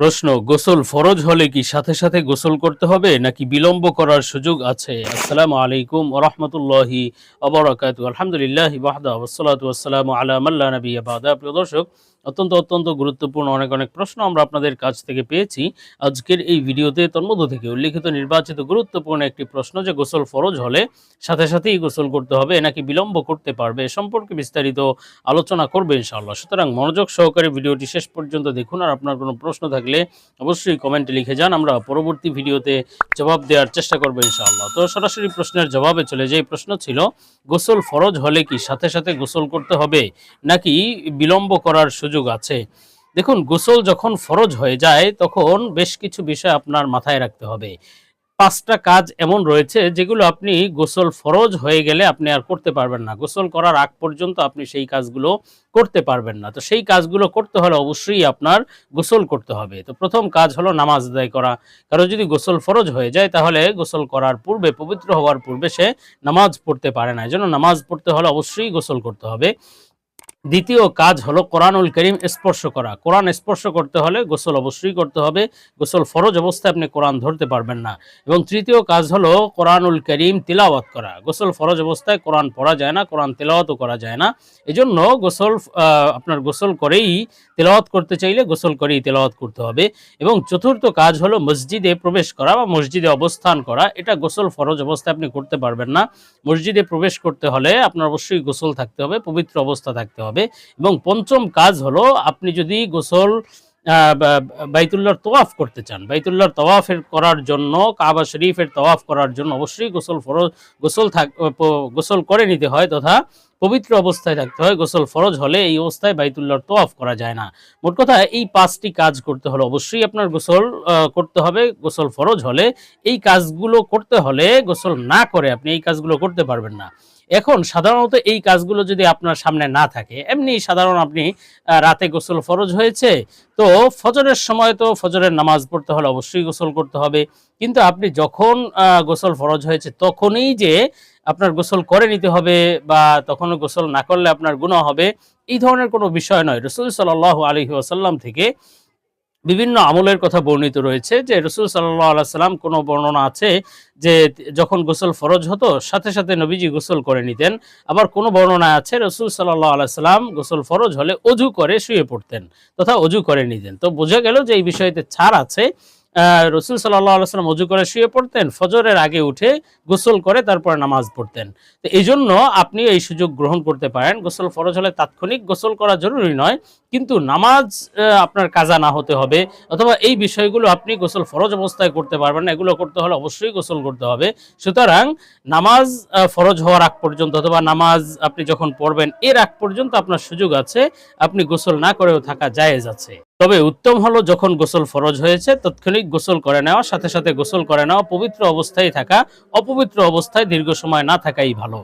প্রশ্ন, গোসল ফরজ হলে কি সাথে সাথে গোসল করতে হবে নাকি বিলম্ব করার সুযোগ আছে? আসসালামু আলাইকুম রহমতুল্লাহি অবরাকাত আলহামদুলিল্লাহ বাহদা ওসালাত ওয়াসালাম আলা মাল্লা নবী বাদা। প্রিয় দর্শক, অত্যন্ত অত্যন্ত গুরুত্বপূর্ণ অনেক অনেক প্রশ্ন আমরা আপনাদের কাছ থেকে পেয়েছি। আজকের এই ভিডিওতে তন্মধ্য থেকে উল্লিখিত নির্বাচিত গুরুত্বপূর্ণ একটি প্রশ্ন যে, গোসল ফরজ হলে সাথে সাথেই গোসল করতে হবে নাকি বিলম্ব করতে পারবে সম্পর্কে বিস্তারিত আলোচনা করবে ইনশাআল্লাহ। সুতরাং মনোযোগ সহকারে ভিডিওটি শেষ পর্যন্ত দেখুন আর আপনার কোনো প্রশ্ন থাকলে অবশ্যই কমেন্টে লিখে যান। আমরা পরবর্তী ভিডিওতে জবাব দেওয়ার চেষ্টা করব ইনশাআল্লাহ। তো সরাসরি প্রশ্নের জবাবে চলে যে প্রশ্ন ছিল, গোসল ফরজ হলে কি সাথে সাথে গোসল করতে হবে নাকি বিলম্ব করার সুযোগ আছে? দেখুন, গোসল যখন ফরজ হয়ে যায়, তখন বেশ কিছু বিষয় আপনার মাথায় রাখতে হবে। পাঁচটা কাজ এমন রয়েছে যেগুলো আপনি গোসল ফরজ হয়ে গেলে আপনি আর করতে পারবেন না। গোসল করার আগ পর্যন্ত আপনি সেই কাজগুলো করতে পারবেন না। তো সেই কাজগুলো করতে হলে অবশ্যই আপনার গোসল করতে হবে। তো প্রথম কাজ হলো নামাজ আদায় করা। কারও যদি গোসল ফরজ হয়ে যায় তাহলে গোসল করার পূর্বে, পবিত্র হওয়ার পূর্বে সে নামাজ পড়তে পারে না। এজন্য নামাজ পড়তে হলে অবশ্যই গোসল করতে হবে। দ্বিতীয় কাজ হলো কোরআনুল করিম স্পর্শ করা। কোরআন স্পর্শ করতে হলে গোসল অবশ্যই করতে হবে। গোসল ফরজ অবস্থায় আপনি কোরআন ধরতে পারবেন না। এবং তৃতীয় কাজ হলো কোরআনুল করিম তিলাওয়াত করা। গোসল ফরজ অবস্থায় কোরআন পড়া যায় না, কোরআন তেলাওয়াতও করা যায় না। এজন্য গোসল আপনার গোসল করেই তেলাওয়াত করতে চাইলে গোসল করেই তেলাওয়াত করতে হবে। এবং চতুর্থ কাজ হলো মসজিদে প্রবেশ করা বা মসজিদে অবস্থান করা। এটা গোসল ফরজ অবস্থায় আপনি করতে পারবেন না। মসজিদে প্রবেশ করতে হলে আপনার অবশ্যই গোসল থাকতে হবে, পবিত্র অবস্থা থাকতে হবে। এবং পঞ্চম কাজ হলো আপনি যদি গোসল আহ, বা- বাইতুল্লাহর তওয়াফ করতে চান। বাইতুল্লাহর তওয়াফের করার জন্য কাবা শরীফের তওয়াফ করার জন্য অবশ্যই গোসল ফরজ গোসল থাক গোসল করে নিতে হয় তথা পবিত্র অবস্থায় থাকতে হয়। গোসল ফরজ হলে এই অবস্থায় বাইতুল্লাহর তওয়াফ করা যায় না। মোট কথা এই পাঁচটি কাজ করতে হলে অবশ্যই আপনার গোসল করতে হবে। গোসল ফরজ হলে এই কাজগুলো করতে হলে গোসল না করে আপনি এই কাজগুলো করতে পারবেন না। এখন সাধারণত এই কাজগুলো যদি আপনার সামনে না থাকে, এমনি সাধারণ আপনি রাতে গোসল ফরজ হয়েছে, তো ফজরের সময় তো ফজরের নামাজ পড়তে হলে অবশ্যই গোসল করতে হবে। কিন্তু আপনি যখন গোসল ফরজ হয়েছে তখনই যে আপনার গোসল করে নিতে হবে বা তখনও গোসল না করলে আপনার গুনাহ হবে, এই ধরনের কোনো বিষয় নয়। রসুল সাল্লাহ আলহি আসাল্লাম থেকে বিভিন্ন আমলের কথা বর্ণিত রয়েছে যে রসুল সাল্লাহ সাল্লাম কোনো বর্ণনা আছে যে যখন গোসল ফরজ হতো, সাথে সাথে নবীজি গোসল করে নিতেন। আবার কোনো বর্ণনা আছে রসুল সাল্লাহ আলাইসাল্লাম গোসল ফরজ হলে অজু করে শুয়ে পড়তেন, তথা অজু করে নিতেন। তো বোঝা গেল যে এই বিষয়তে ছাড় আছে। রসুল সাল্লাহ আলাইসাল্লাম অজু করে শুয়ে পড়তেন, ফজরের আগে উঠে গোসল করে তারপর নামাজ পড়তেন। তো এই জন্য আপনি এই সুযোগ গ্রহণ করতে পারেন। গোসল ফরজ হলে তাৎক্ষণিক গোসল করা জরুরি নয়, কিন্তু নামাজ আপনার কাজা না হতে হবে, অথবা এই বিষয়গুলো আপনি গোসল ফরজ অবস্থায় করতে পারবেন না, এগুলো করতে হলে অবশ্যই গোসল করতে হবে। সুতরাং নামাজ ফরজ হওয়ার আগ পর্যন্ত অথবা নামাজ আপনি যখন পড়বেন, এর আগ পর্যন্ত আপনার সুযোগ আছে, আপনি গোসল না করেও থাকা জায়েজ আছে। তবে উত্তম হলো যখন গোসল ফরজ হয়েছে, তৎক্ষণিক গোসল করে নেওয়া, সাথে সাথে গোসল করে নেওয়া পবিত্র অবস্থায় থাকা, অপবিত্র অবস্থায় দীর্ঘ সময় না থাকাই ভালো।